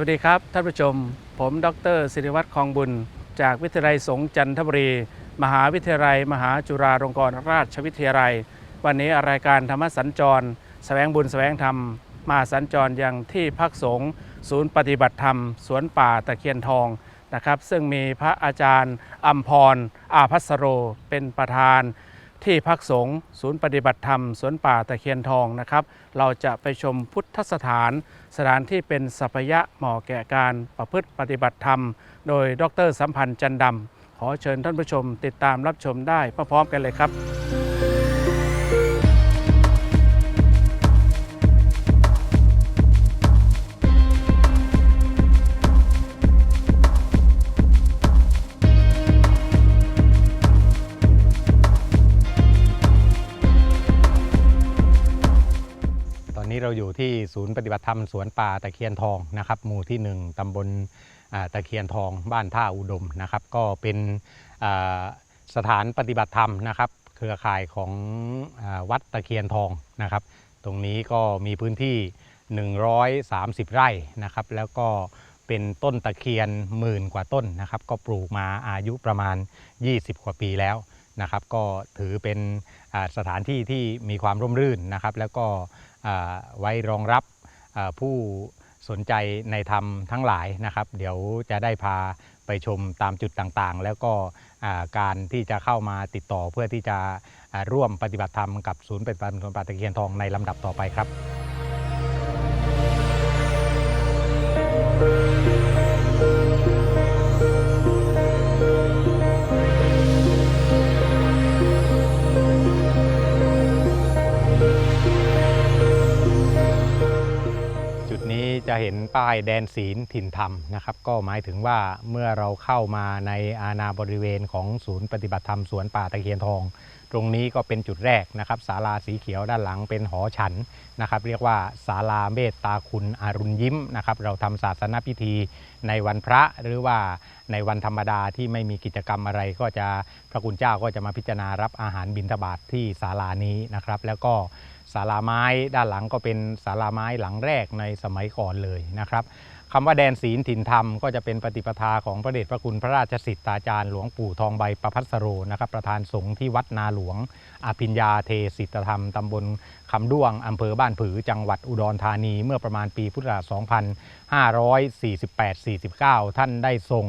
วัสดีครับ ท่านผู้ชม ผมดรศิริวัตรคองบุญ จากวิทยาลัยสงจันทบุรี มหาวิทยาลัย มหาจุฬาลงกรณราชวิทยาลัย วันนี้รายการธรรมสัญจรแสวงบุญแสวงธรรม มาสัญจรยังที่พักสงฆ์ศูนย์ปฏิบัติธรรม สวนป่าตะเคียนทองนะครับ ซึ่งมีพระอาจารย์อัมพรอาพัสโร เป็นประธาน ที่พักสงฆ์ศูนย์ปฏิบัติธรรมสวนป่าตะเคียนทองนะครับ เราจะไปชมพุทธสถาน สถานที่เป็นสัพยะเหมาะแก่การประพฤติปฏิบัติธรรม โดยดรสัมพันธ์จันดำขอเชิญท่านผู้ชมติดตามรับชมได้พร้อมๆกันเลยครับ นนี้เราอยู่ที่ศูนย์ปฏิบัติธรรมสวนป่าตะเคียนทองนะครับหมู่ที่ 1ตำบลตะเคียนทองบ้านท่าอุดมนะครับ ก็เป็นสถานปฏิบัติธรรมนะครับ เครือข่ายของอวัดตะเคียนทองนะครับ ตรงนี้ก็มีพื้นที่ 130 ไร่นะครับ แล้วก็เป็นต้นตะเคียนหมื่นกว่าต้นนะครับ ก็ปลูกมาอายุประมาณ 20 กว่าปีแล้วนะครับ ก็ถือเป็นสถานที่ที่มีความร่มรื่นนะครับ แล้วก็ ไว้รองรับผู้สนใจในธรรมทั้งหลายนะครับ เดี๋ยวจะได้พาไปชมตามจุดต่างๆ แล้วก็การที่จะเข้ามาติดต่อเพื่อที่จะร่วมปฏิบัติธรรมกับศูนย์ปฏิบัติธรรมสวนป่าตะเคียนทองในลำดับต่อไปครับ เห็นป้ายแดนศีลถิ่นธรรมนะครับ ก็หมายถึงว่าเมื่อเราเข้ามาในอาณาบริเวณของศูนย์ปฏิบัติธรรมสวนป่าตะเคียนทอง ตรงนี้ก็เป็นจุดแรกนะครับศาลาสีเขียวด้านหลังเป็นหอฉันนะครับ เรียกว่าศาลาเมตตาคุณอรุณยิ้มนะครับ เราทำศาสนพิธีในวันพระหรือว่าในวันธรรมดาที่ไม่มีกิจกรรมอะไร ก็จะพระคุณเจ้าก็จะมาพิจารณารับอาหารบิณฑบาตทที่ศาลานี้นะครับ แล้วก็ ศาลาไม้ด้านหลังก็เป็นศาลาไม้หลังแรกในสมัยก่อนเลยนะครับคำว่าแดนศีลถิ่นธรรมก็จะเป็นปฏิปทาของพระเดชพระคุณพระราชสิทธาจารย์หลวงปู่ทองใบประพัสโรนะครับประธานสงฆ์ที่วัดนาหลวงอภิญญาเทศิตธรรมตำบลคำด้วงอำเภอบ้านผือจังหวัดอุดรธานีเมื่อประมาณปีพุทธศักราช 2548-49 ท่านได้ส่ง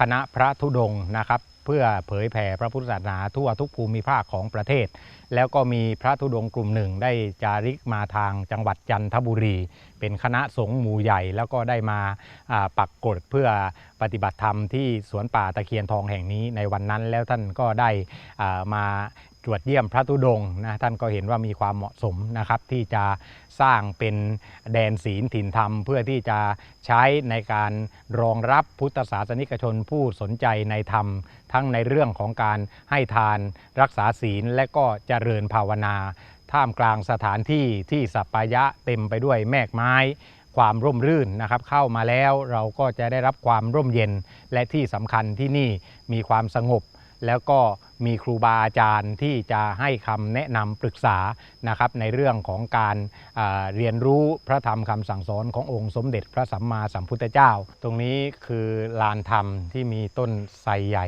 คณะพระธุดงค์นะครับเพื่อเผยแผ่พระพุทธศาสนาทั่วทุกภูมิภาคของประเทศ แล้วก็มีพระธุดงค์กลุ่มหนึ่ง ได้จาริกมาทางจังหวัดจันทบุรี เป็นคณะสงฆ์หมู่ใหญ่ แล้วก็ได้มาปักกฎเพื่อปฏิบัติธรรมที่สวนป่าตะเคียนทองแห่งนี้ในวันนั้น แล้วท่านก็ได้มา ตรวจเยี่ยมพระธุดงค์นะท่านก็เห็นว่ามีความเหมาะสมนะครับที่จะสร้างเป็นแดนศีลถิ่นธรรม เพื่อที่จะใช้ในการรองรับพุทธศาสนิกชนผู้สนใจในธรรม ทั้งในเรื่องของการให้ทานรักษาศีลและก็เจริญภาวนา ท่ามกลางสถานที่ที่สัปปายะเต็มไปด้วยแมกไม้ความร่มรื่นนะครับเข้ามาแล้วเราก็จะได้รับความร่มเย็น และที่สำคัญที่นี่มีความสงบ แล้วก็มีครูบาอาจารย์ที่จะให้คำแนะนำปรึกษานะครับในเรื่องของการเรียนรู้พระธรรมคำสั่งสอนขององค์สมเด็จพระสัมมาสัมพุทธเจ้า ตรงนี้คือลานธรรมที่มีต้นไทรใหญ่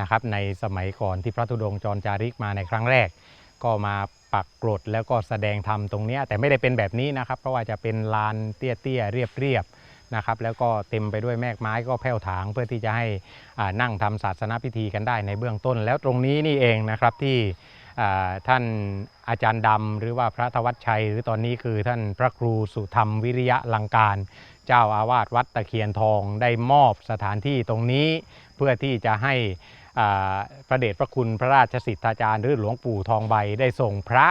นะครับในสมัยก่อนที่พระธุดงค์จรจาริกมาในครั้งแรก ก็มาปักกรดแล้วก็แสดงธรรมตรงนี้แต่ไม่ได้เป็นแบบนี้นะครับ เพราะว่าจะเป็นลานเตี้ยๆเรียบๆ นะครับแล้วก็เต็มไปด้วยแมกไม้ก็แผ่วถางเพื่อที่จะให้นั่งทำศาสนพิธีกันได้ในเบื้องต้น แล้วตรงนี้นี่เองนะครับที่ท่านอาจารย์ดำหรือว่าพระธวัชชัย หรือตอนนี้คือท่านพระครูสุธรรมวิริยะลังการ เจ้าอาวาสวัดตะเคียนทองได้มอบสถานที่ตรงนี้เพื่อที่จะให้พระเดชพระคุณพระราชสิทธาจารย์หรือหลวงปู่ทองใบได้ส่งพระ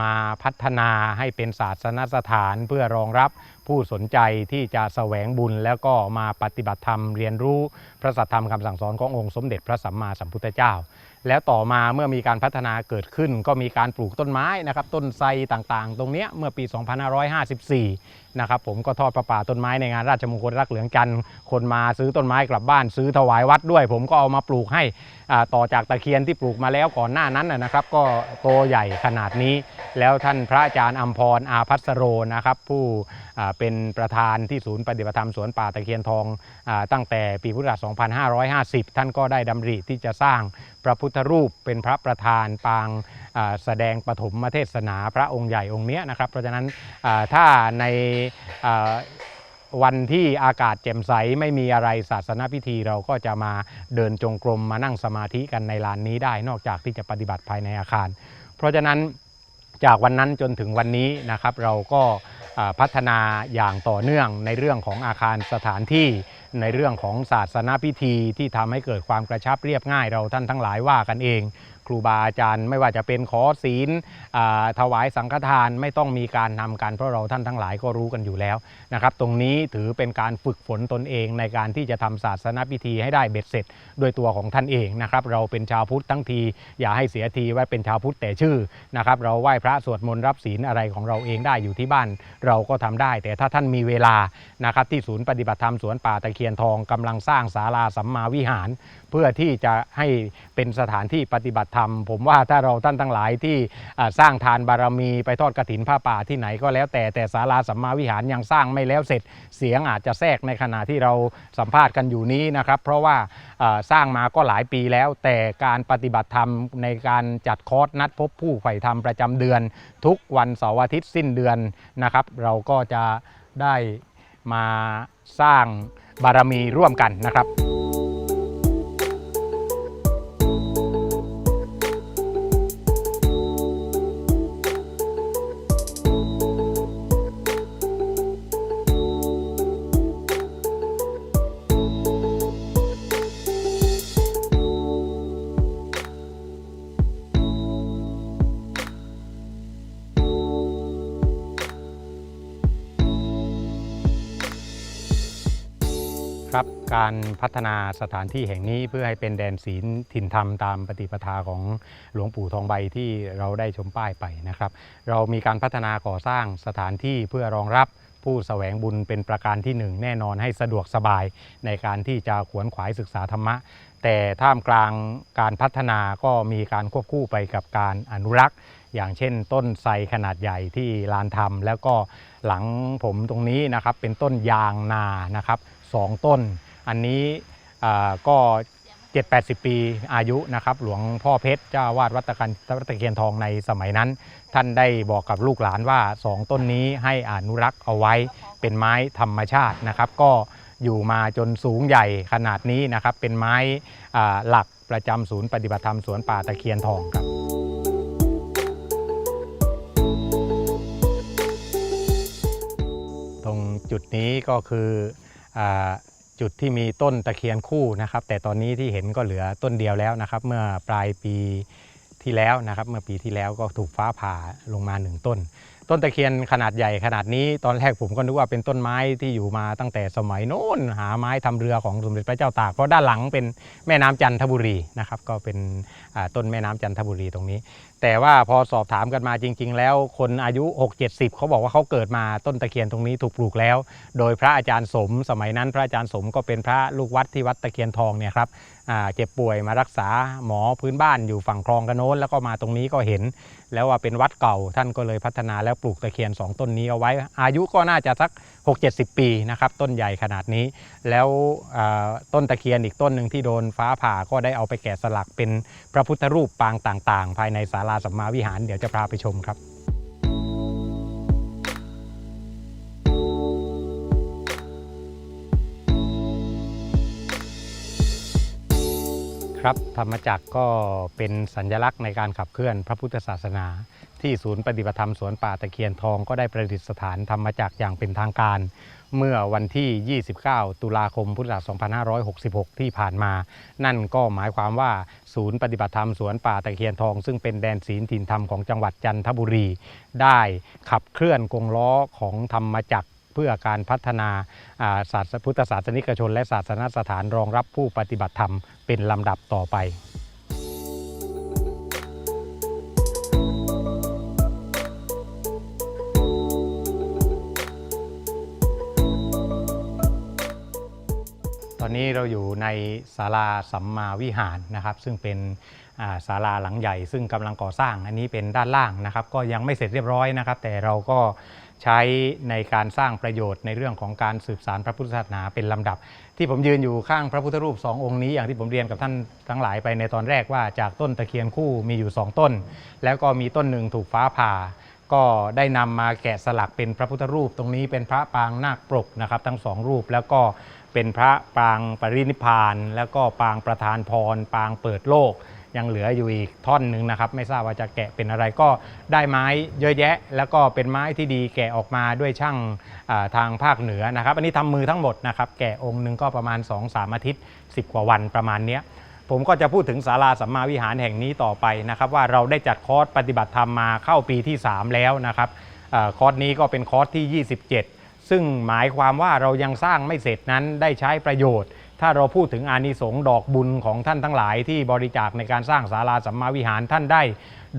มาพัฒนาให้เป็นศาสนสถานเพื่อรองรับผู้สนใจที่จะแสวงบุญแล้วก็มาปฏิบัติธรรมเรียนรู้พระสัทธรรมคำสั่งสอนขององค์สมเด็จพระสัมมาสัมพุทธเจ้า แล้วต่อมาเมื่อมีการพัฒนาเกิดขึ้น ก็มีการปลูกต้นไม้นะครับต้นไทรต่างๆ ตรงนี้เมื่อปี 2554 นะครับผมก็ทอดประป่าต้นไม้ในงานราชมงคลรักเหลืองจันทร์คนมาซื้อต้นไม้กลับบ้าน ซื้อถวายวัดด้วย ผมก็เอามาปลูกให้ต่อจากตะเคียนที่ปลูกมาแล้วก่อนหน้านั้นนะครับ ก็โตใหญ่ขนาดนี้ แล้วท่านพระอาจารย์อัมพรอาพัสโรนะครับ ผู้เป็นประธานที่ศูนย์ปฏิบัติธรรมสวนป่าตะเคียนทองอตั้งแต่ปีพุทธศักราช 2550 ท่านก็ได้ดำริที่จะสร้างพระพุทธรูปเป็นพระประธานปางแสดงปฐมเทศนาพระองค์ใหญ่องค์เนี้ยนะครับ เพราะฉะนั้นถ้าในวันที่อากาศแจ่มใสไม่มีอะไรศาสนาพิธีเราก็จะมาเดินจงกรมมานั่งสมาธิกันในลานนี้ได้นอกจากที่จะปฏิบัติภายในอาคาร เพราะฉะนั้นจากวันนั้นจนถึงวันนี้นะครับเราก็พัฒนาอย่างต่อเนื่องในเรื่องของอาคารสถานที่ในเรื่องของศาสนาพิธีที่ทำให้เกิดความกระชับเรียบง่ายเราท่านทั้งหลายว่ากันเอง ครูบาอาจารย์ ไม่ว่าจะเป็นขอศีลถวายสังฆทานไม่ต้องมีการนำกันเพราะเราท่านทั้งหลายก็รู้กันอยู่แล้วนะครับตรงนี้ถือเป็นการฝึกฝนตนเองในการที่จะทำศาสนพิธีให้ได้เบ็ดเสร็จโดยตัวของท่านเองนะครับเราเป็นชาวพุทธทั้งที อย่าให้เสียทีว่าเป็นชาวพุทธแต่ชื่อนะครับเราไหว้พระสวดมนต์รับศีลอะไรของเราเองได้อยู่ที่บ้าน เราก็ทำได้ แต่ถ้าท่านมีเวลานะครับที่ศูนย์ปฏิบัติธรรมสวนป่าตะเคียนทองกำลังสร้างศาลาสัมมาวิหาร เพื่อที่จะให้เป็นสถานที่ปฏิบัติธรรม ผมว่าถ้าเราท่านทั้งหลายที่สร้างทานบารมีไปทอดกระถินผ้าป่าที่ไหนก็แล้วแต่แต่ศาลาสัมมาวิหารยังสร้างไม่แล้วเสร็จ เสียงอาจจะแทรกในขณะที่เราสัมภาษณ์กันอยู่นี้นะครับ เพราะว่าสร้างมาก็หลายปีแล้ว แต่การปฏิบัติธรรมในการจัดคอร์สนัดพบผู้ใฝ่ธรรมประจำเดือน ทุกวันเสาร์อาทิตย์สิ้นเดือนนะครับ เราก็จะได้มาสร้างบารมีร่วมกันนะครับ ครับการพัฒนาสถานที่แห่งนี้เพื่อให้เป็นแดนศีลถิ่นธรรมตามปฏิปทาของหลวงปู่ทองใบที่เราได้ชมป้ายไปนะครับ เรามีการพัฒนาก่อสร้างสถานที่เพื่อรองรับผู้แสวงบุญเป็นประการที่หนึ่งแน่นอนให้สะดวกสบายในการที่จะขวนขวายศึกษาธรรมะ แต่ท่ามกลางการพัฒนาก็มีการควบคู่ไปกับการอนุรักษ์ อย่างเช่น ต้นไทรขนาดใหญ่ที่ลานธรรม แล้วก็หลังผมตรงนี้นะครับเป็นต้นยางนานะครับ สองต้น อันนี้ก็ 7-80 ปีอายุนะครับ หลวงพ่อเพชรเจ้าวาดวัดตะกันวัดตะเคียนทองในสมัยนั้น ท่านได้บอกกับลูกหลานว่า 2 ต้นนี้ให้อนุรักษ์เอาไว้เป็นไม้ธรรมชาตินะครับ ก็อยู่มาจนสูงใหญ่ขนาดนี้นะครับ เป็นไม้หลักประจำศูนย์ปฏิบัติธรรมสวนป่าตะเคียนทองครับตรงจุดนี้ก็คือ จุดที่มีต้นตะเคียนคู่นะครับ แต่ตอนนี้ที่เห็นก็เหลือต้นเดียวแล้วนะครับ เมื่อปลายปีที่แล้วนะครับ เมื่อปีที่แล้วก็ถูกฟ้าผ่าลงมาหนึ่งต้น ต้นตะเคียนขนาดใหญ่ขนาดนี้ตอนแรกผมก็นึกว่าเป็นต้นไม้ที่อยู่มาตั้งแต่สมัยโน้นหาไม้ทำเรือของสมเด็จพระเจ้าตากเพราะด้านหลังเป็นแม่น้ำจันทบุรีนะครับก็เป็นต้นแม่น้ำจันทบุรีตรงนี้ แต่ว่าพอสอบถามกันมาจริง ๆ แล้วคนอายุ 6-70 เขาบอกว่าเขาเกิดมาต้นตะเคียนตรงนี้ถูกปลูกแล้ว โดยพระอาจารย์สม สมัยนั้นพระอาจารย์สมก็เป็นพระลูกวัดที่วัดตะเคียนทองเนี่ยครับเจ็บป่วยมารักษาหมอพื้นบ้านอยู่ฝั่งคลองกระโน้นแล้วก็มาตรงนี้ก็เห็น แล้วว่าเป็นวัดเก่าท่านก็เลยพัฒนาแล้วปลูกตะเคียน 2 ต้นนี้เอาไว้ อายุก็น่าจะสัก 6-70 ปีนะครับต้นใหญ่ขนาดนี้ แล้วต้นตะเคียนอีกต้นหนึ่งที่โดนฟ้าผ่าก็ได้เอาไปแกะสลักเป็นพระพุทธรูปปางต่าง ๆ ภายในศาลาสัมมาวิหารเดี๋ยวจะพาไปชมครับ ครับธรรมจักรก็เป็นสัญลักษณ์ในการขับเคลื่อนพระพุทธศาสนา ที่ศูนย์ปฏิบัติธรรมสวนป่าตะเคียนทองก็ได้ประดิษฐานธรรมจักรอย่างเป็นทางการ เมื่อวันที่ 29 ตุลาคมพุทธศักราช 2566 ที่ผ่านมา นั่นก็หมายความว่าศูนย์ปฏิบัติธรรมสวนป่าตะเคียนทอง ซึ่งเป็นแดนศีลถิ่นธรรมของจังหวัดจันทบุรี ได้ขับเคลื่อนกงล้อของธรรมจักร เพื่อการพัฒนาอ่าศาสพุทธศาสนิกชน และศาสนสถานรองรับผู้ปฏิบัติธรรมเป็นลำดับต่อไปตอนนี้เราอยู่ในศาลาสัมมาวิหารนะครับ ซึ่งเป็นศาลาหลังใหญ่ ซึ่งกำลังก่อสร้าง อันนี้เป็นด้านล่างนะครับ ก็ยังไม่เสร็จเรียบร้อยนะครับ แต่เราก็ ใช้ในการสร้างประโยชน์ในเรื่องของการสืบสารพระพุทธศาสนาเป็นลำดับ ที่ผมยืนอยู่ข้างพระพุทธรูปสององค์นี้อย่างที่ผมเรียนกับท่านทั้งหลายไปในตอนแรกว่าจากต้นตะเคียนคู่มีอยู่สองต้น แล้วก็มีต้นหนึ่งถูกฟ้าผ่า ก็ได้นำมาแกะสลักเป็นพระพุทธรูป ตรงนี้เป็นพระปางนาคปรกนะครับ ทั้งสองรูปแล้วก็เป็นพระปางปรินิพาน แล้วก็ปางประธานพร ปางเปิดโลก ยังเหลืออยู่อีกท่อนหนึ่งนะครับ ไม่ทราบว่าจะแกะเป็นอะไรก็ได้ไม้เยอะแยะ แล้วก็เป็นไม้ที่ดีแกะออกมาด้วยช่างาทางภาคเหนือนะครับ อันนี้ทำมือทั้งหมดนะครับ แกะองค์หนึ่งก็ประมาณ 2-3 อาทิตย์ 10 กว่าวันประมาณเนี้ยผมก็จะพูดถึงศาลาสัมมาวิหารแห่งนี้ต่อไปนะครับ ว่าเราได้จัดคอร์สปฏิบัติธรรมมาเข้าปีที่ 3 แล้วนะครับอคอร์สนี้ก็เป็นคอร์สที่ 27 ซึ่งหมายความว่าเรายังสร้างไม่เสร็จนั้นได้ใช้ประโยชน์ ถ้าเราพูดถึงอานิสงส์ดอกบุญของท่านทั้งหลาย ที่บริจาคในการสร้างศาลาสัมมาวิหารท่านได้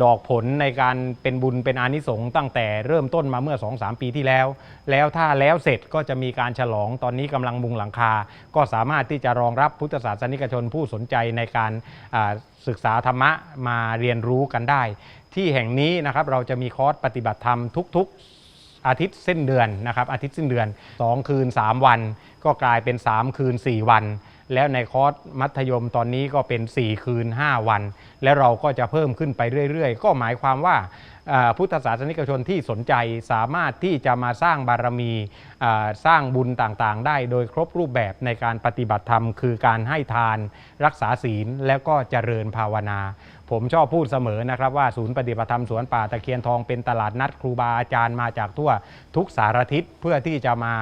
ดอกผลในการเป็นบุญเป็นอานิสงส์ตั้งแต่เริ่มต้นมาเมื่อ 2-3 ปีที่แล้ว แล้วถ้าแล้วเสร็จก็จะมีการฉลองตอนนี้กำลังมุงหลังคา ก็สามารถที่จะรองรับพุทธศาสนิกชนผู้สนใจในการศึกษาธรรมะมาเรียนรู้กันได้ ที่แห่งนี้นะครับเราจะมีคอร์สปฏิบัติธรรมทุก ๆ อาทิตย์เส้นเดือนนะครับอาทิตย์สิ้นเดือน 2 คืน 3 วัน ก็กลายเป็น 3 คืน 4 วัน แล้วในคอร์สมัธยมตอนนี้ก็เป็น 4 คืน 5 วัน แล้วเราก็จะเพิ่มขึ้นไปเรื่อยๆ ก็หมายความว่าพุทธศาสนิกชนที่สนใจสามารถที่จะมาสร้างบารมีสร้างบุญต่างๆ ได้โดยครบรูปแบบในการปฏิบัติธรรม คือการให้ทานรักษาศีลแล้วก็เจริญภาวนา ผมชอบพูดเสมอนะครับว่าศูนย์ปฏิบัติธรรมสวนป่าตะเคียนทองเป็นตลาดนัดครูบาอาจารย์มาจากทั่วทุกสารทิศเพื่อที่จะมา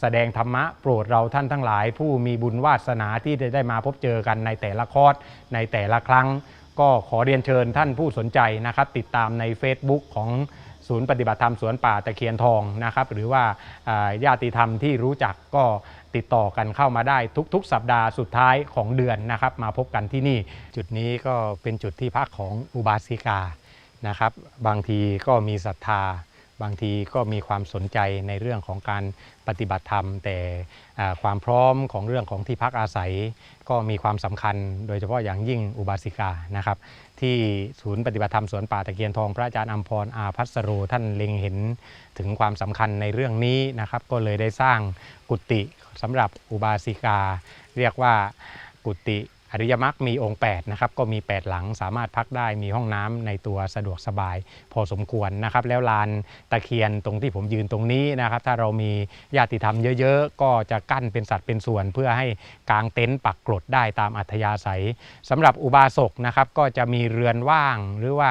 แสดงธรรมะโปรดเราท่านทั้งหลาย ผู้มีบุญวาสนาที่จะได้มาพบเจอกันในแต่ละคอร์สในแต่ละครั้ง ก็ขอเรียนเชิญท่านผู้สนใจนะครับ ติดตามใน Facebook ของ ศูนย์ปฏิบัติธรรมสวนป่าตะเคียนทองนะครับหรือว่าญาติธรรมที่รู้จักก็ติดต่อกันเข้ามาได้ทุก ๆ สัปดาห์สุดท้ายของเดือนนะครับ มาพบกันที่นี่ จุดนี้ก็เป็นจุดที่พักของอุบาสิกานะครับ บางทีก็มีศรัทธา บางทีก็มีความสนใจในเรื่องของการปฏิบัติธรรม แต่ความพร้อมของเรื่องของที่พักอาศัย ก็มีความสำคัญโดยเฉพาะอย่างยิ่งอุบาสิกานะครับ ที่ศูนย์ปฏิบัติธรรมสวนป่าตะเคียนทองพระอาจารย์อัมพรอาพัสโรท่านเล็งเห็นถึงความสำคัญในเรื่องนี้นะครับ ก็เลยได้สร้างกุฏิสำหรับอุบาสิกา เรียกว่ากุฏิ อริยมรรคมีองค์8นะครับก็มี 8 หลังสามารถพักได้มีห้องน้ำในตัวสะดวกสบายพอสมควรนะครับ แล้วลานตะเคียนตรงที่ผมยืนตรงนี้นะครับ ถ้าเรามีญาติธรรมเยอะๆ ก็จะกั้นเป็นสัดเป็นส่วน เพื่อให้กางเต็นท์ปักกรดได้ตามอัธยาศัยสำหรับอุบาสกนะครับก็จะมีเรือนว่างหรือว่า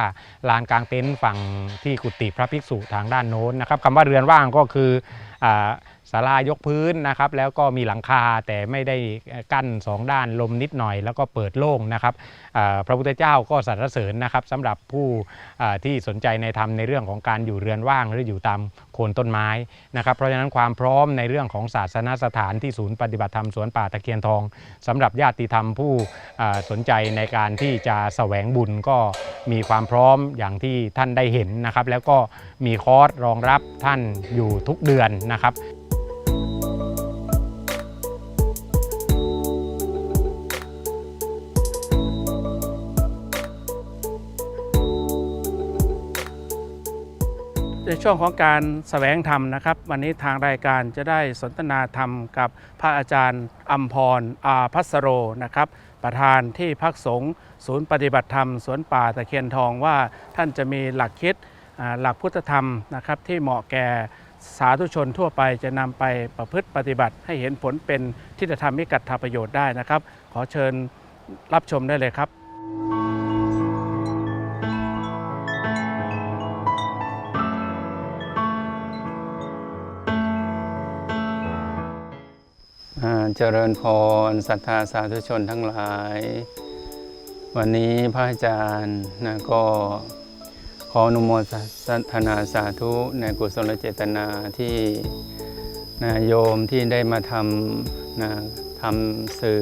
ลานกางเต็นท์ฝั่งที่กุฏิพระภิกษุทางด้านโน้นนะครับคำว่าเรือนว่างก็คืออ ศาลายกพื้นนะครับแล้วก็มีหลังคาแต่ไม่ได้กั้นสองด้านลมนิดหน่อย แล้วก็เปิดโล่งนะครับพระพุทธเจ้าก็สรรเสริญนะครับสำหรับผู้ที่สนใจในธรรมในเรื่องของการอยู่เรือนว่างหรืออยู่ตามโคนต้นไม้นะครับเพราะฉะนั้นความพร้อมในเรื่องของศาสนสถานที่ศูนย์ปฏิบัติธรรมสวนป่าตะเคียนทองสำหรับญาติธรรมผู้สนใจในการที่จะแสวงบุญก็มีความพร้อมอย่างที่ท่านได้เห็นนะครับแล้วก็มีคอร์สรองรับท่านอยู่ทุกเดือนนะครับ ในช่วงของการแสวงธรรมนะครับ วันนี้ทางรายการจะได้สนทนาธรรมกับพระอาจารย์อัมพรอาพัสโรนะครับ ประธานที่พักสงฆ์ศูนย์ปฏิบัติธรรมสวนป่าตะเคียนทองว่าท่านจะมีหลักคิดหลักพุทธธรรมนะครับ ที่เหมาะแก่สาธุชนทั่วไปจะนำไปประพฤติปฏิบัติให้เห็นผลเป็นที่จะทำให้กัดทาประโยชน์ได้นะครับ ขอเชิญรับชมได้เลยครับ เจริญพรศรัทธาสาธุชนทั้งหลาย วันนี้พระอาจารย์นะก็ขออนุโมทนาสาธุในกุศลเจตนาที่นะโยมที่ได้มาทำนะทำสื่อ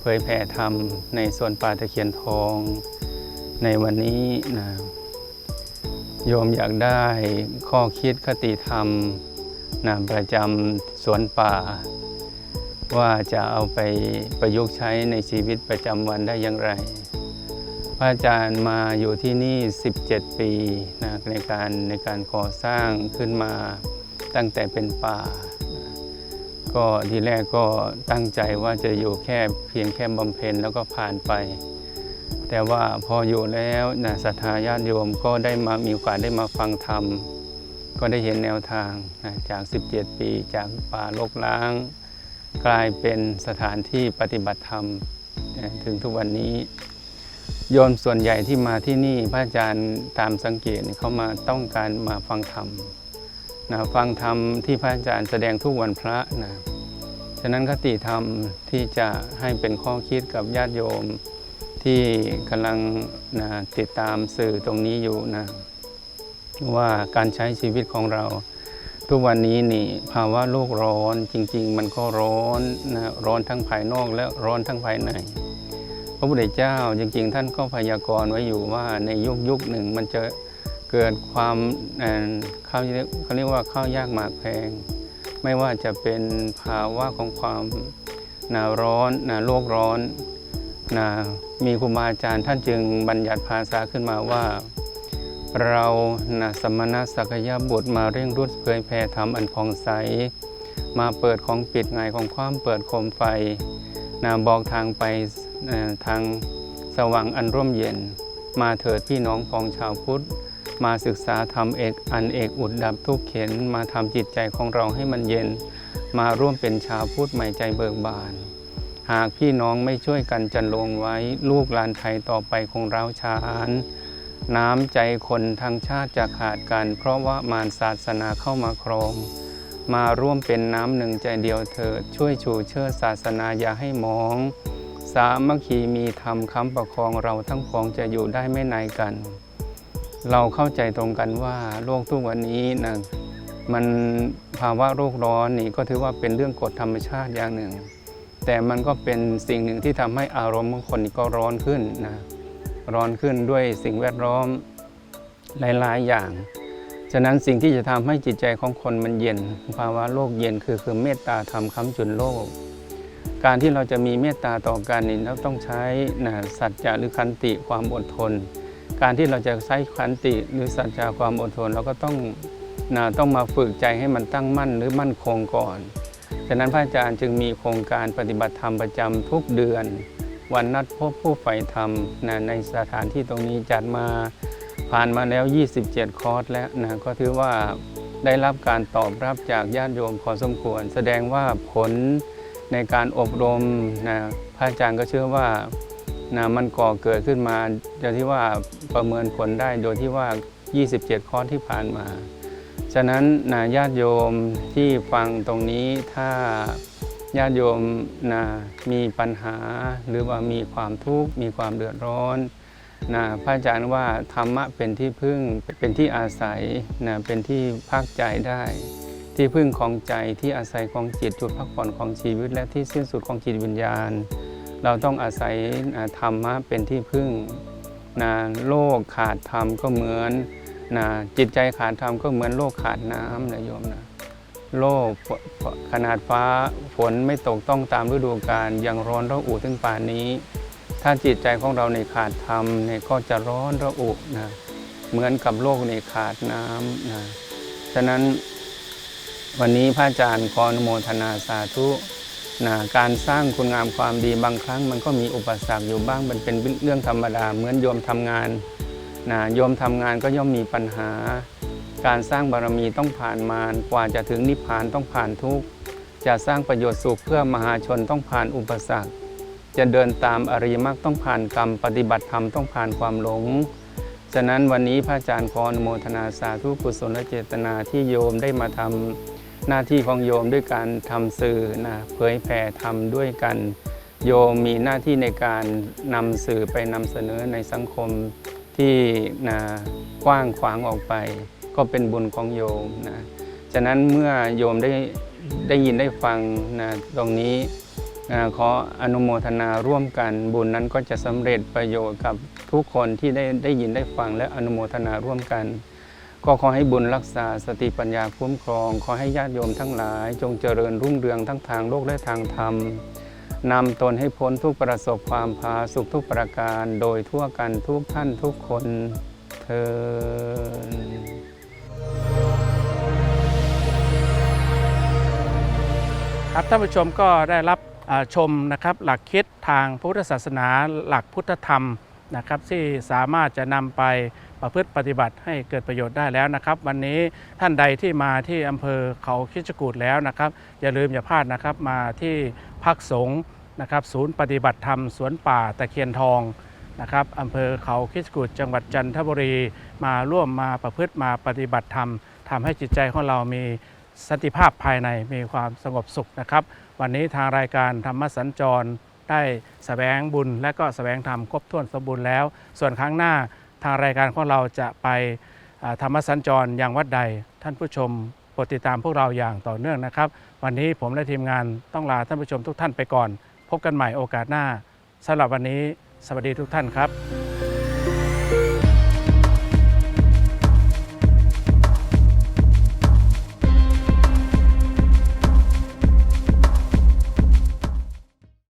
เผยแผ่ธรรมในส่วนป่าตะเคียนทองในวันนี้นะโยมอยากได้ข้อคิดคติธรรมนะประจำสวนป่า ว่าจะเอาไปประยุกต์ใช้ในชีวิตประจำวันได้อย่างไร พระอาจารย์มาอยู่ที่นี่ 17 ปีนะในการในการก่อสร้างขึ้นมาตั้งแต่เป็นป่า ก็ทีแรกก็ตั้งใจว่าจะอยู่แค่เพียงแค่บำเพ็ญแล้วก็ผ่านไป แต่ว่าพออยู่แล้วนะศรัทธาญาติโยมก็ได้มามีโอกาสได้มาฟังธรรม ก็ได้เห็นแนวทางนะจาก 17 ปีจากป่าโลกล้าง กลายเป็นสถานที่ปฏิบัติธรรมถึงทุกวันนี้ โยมส่วนใหญ่ที่มาที่นี่พระอาจารย์ตามสังเกตเนี่ยเขามาต้องการมาฟังธรรมนะฟังธรรมที่พระอาจารย์แสดงทุกวันพระนะฉะนั้นคติธรรมที่จะให้เป็นข้อคิดกับญาติโยมที่กำลังนะติดตามสื่อตรงนี้อยู่นะว่าการใช้ชีวิตของเรา ทุกวันนี้นี่ภาวะโลกร้อนจริง ๆ มันก็ร้อนนะร้อนทั้งภายนอกและร้อนทั้งภายใน พระพุทธเจ้าจริง ๆ ท่านก็พยากรณ์ไว้อยู่ว่าในยุคยุคหนึ่งมันจะเกิดความเอ่อข้าเขาเรียกว่าข้าวยากหมากแพง ไม่ว่าจะเป็นภาวะของความหนาร้อนหนาโลกร้อนนะมีครูบาอาจารย์ท่านจึงบัญญัติภาษาขึ้นมาว่า เรานะสมณะสักยบุตรมาเร่งรุดเผยแผ่ธรรมอันผ่องใส มาเปิดของปิดไงของความเปิดโคมไฟนะบอกทางไปทางสว่างอันร่มเย็น มาเถิดพี่น้องพองชาวพุทธ มาศึกษาธรรมเอกอันเอกอุดดับทุกเข็น มาทำจิตใจของเราให้มันเย็น มาร่วมเป็นชาวพุทธใหม่ใจเบิกบาน หากพี่น้องไม่ช่วยกันจันลงไว้ลูกหลานไทยต่อไปคงร้าวฉาน น้ำใจคนทั้งชาติจะขาดกัน เพราะว่ามารศาสนาเข้ามาครอง มาร่วมเป็นน้ำหนึ่งใจเดียวเถิด ช่วยชูเชิดศาสนาอย่าให้มอง สามัคคีมีธรรมค้ำประคองเราทั้งพองจะอยู่ได้ไม่นายกัน เราเข้าใจตรงกันว่าโลกทุกวันนี้นะมันภาวะโลกร้อนนี่ก็ถือว่าเป็นเรื่องกฎธรรมชาติอย่างหนึ่ง แต่มันก็เป็นสิ่งหนึ่งที่ทำให้อารมณ์ของคนก็ร้อนขึ้นนะ ร้อนขึ้นด้วยสิ่งแวดล้อมหลาย ๆ อย่าง ฉะนั้นสิ่งที่จะทำให้จิตใจของคนมันเย็น ภาวะโลกเย็นคือคือเมตตาธรรมค้ำจุนโลก การที่เราจะมีเมตตาต่อกันนี่เราต้องใช้นะสัจจะหรือคันติความอดทน การที่เราจะใช้ขันติหรือสัจจะความอดทน เราก็ต้องนะต้องมาฝึกใจให้มันตั้งมั่นหรือมั่นคงก่อน ฉะนั้นพระอาจารย์จึงมีโครงการปฏิบัติธรรมประจำทุกเดือน วันนัดพบผู้ใฝ่ธรรมนะในสถานที่ตรงนี้จัดมาผ่านมาแล้ว 27 คอร์สแล้วนะก็ถือว่าได้รับการตอบรับจากญาติโยมพอสมควร แสดงว่าผลในการอบรมนะพระอาจารย์ก็เชื่อว่านะมันก่อเกิดขึ้นมาโดยที่ว่าประเมินผลได้โดยที่ว่า 27 คอร์สที่ผ่านมา ฉะนั้นนะญาติโยมที่ฟังตรงนี้ถ้า ญาติโยมนะมีปัญหาหรือว่ามีความทุกข์มีความเดือดร้อนนะพระอาจารย์ว่าธรรมะเป็นที่พึ่งเป็นที่อาศัยนะเป็นที่พักใจได้ ที่พึ่งของใจที่อาศัยของจิตจุดพักผ่อนของชีวิต และที่สิ้นสุดของจิตวิญญาณ เราต้องอาศัยนะธรรมะเป็นที่พึ่งนะโลกขาดธรรมก็เหมือนนะจิตใจขาดธรรมก็เหมือนโลกขาดน้ำนะโยมนะ โลกขนาดฟ้าฝนไม่ตกต้องตามฤดูกาลยังร้อนระอุถึงป่านนี้ ถ้าจิตใจของเราในขาดธรรมเนี่ยก็จะร้อนระอุนะเหมือนกับโลกในขาดน้ำนะฉะนั้นวันนี้พระอาจารย์ขอนโมทนาสาธุนะการสร้างคุณงามความดีบางครั้ง มันก็มีอุปสรรคอยู่บ้างมันเป็นเรื่องธรรมดา เหมือนโยมทำงานนะโยมทำงานก็ย่อมมีปัญหา การสร้างบารมีต้องผ่านมารกว่าจะถึงนิพพานต้องผ่านทุกข์จะสร้างประโยชน์สุขเพื่อมหาชนต้องผ่านอุปสรรค จะเดินตามอริยมรรคต้องผ่านกรรม ปฏิบัติธรรมต้องผ่านความหลง ฉะนั้นวันนี้พระอาจารย์ขออนุโมทนาสาธุกุศลเจตนาที่โยมได้มาทำหน้าที่ของโยมด้วยการทำสื่อนะเผยแผ่ธรรมด้วยกัน โยมมีหน้าที่ในการนำสื่อไปนำเสนอในสังคมที่นะกว้างขวางออกไป ก็เป็นบุญของโยมนะฉะนั้นเมื่อโยมได้ได้ยินได้ฟังนะตรงนี้อ่าขออนุโมทนาร่วมกันบุญนั้นก็จะสำเร็จประโยชน์กับทุกคนที่ได้ได้ยินได้ฟังและอนุโมทนาร่วมกัน ก็ขอให้บุญรักษาสติปัญญาคุ้มครอง ขอให้ญาติโยมทั้งหลาย จงเจริญรุ่งเรืองทั้งทางโลกและทางธรรมนำตนให้พ้นทุกประสบความพาสุขทุกประการ โดยทั่วกันทุกท่านทุกคนเทอ ครับท่านผู้ชมก็ได้รับชมนะครับหลักคิดทางพุทธศาสนาหลักพุทธธรรมนะครับที่สามารถจะนำไปประพฤติปฏิบัติให้เกิดประโยชน์ได้แล้วนะครับ วันนี้ท่านใดที่มาที่อำเภอเขาคิชกูดแล้วนะครับ อย่าลืมอย่าพลาดนะครับมาที่พักสงฆ์นะครับศูนย์ปฏิบัติธรรมสวนป่าตะเคียนทองนะครับอำเภอเขาคิชกูดจังหวัดจันทบุรี มาร่วมมาประพฤติมาปฏิบัติธรรมทำให้จิตใจของเรามี สันติภาพภายในมีความสงบสุขนะครับ วันนี้ทางรายการธรรมสัญจรได้แสวงบุญและก็แสวงธรรมครบถ้วนสมบูรณ์แล้ว ส่วนครั้งหน้าทางรายการของเราจะไปธรรมสัญจรยังวัดใด ท่านผู้ชมโปรดติดตามพวกเราอย่างต่อเนื่องนะครับ วันนี้ผมและทีมงานต้องลาท่านผู้ชมทุกท่านไปก่อน พบกันใหม่โอกาสหน้าสำหรับวันนี้ สวัสดีทุกท่านครับ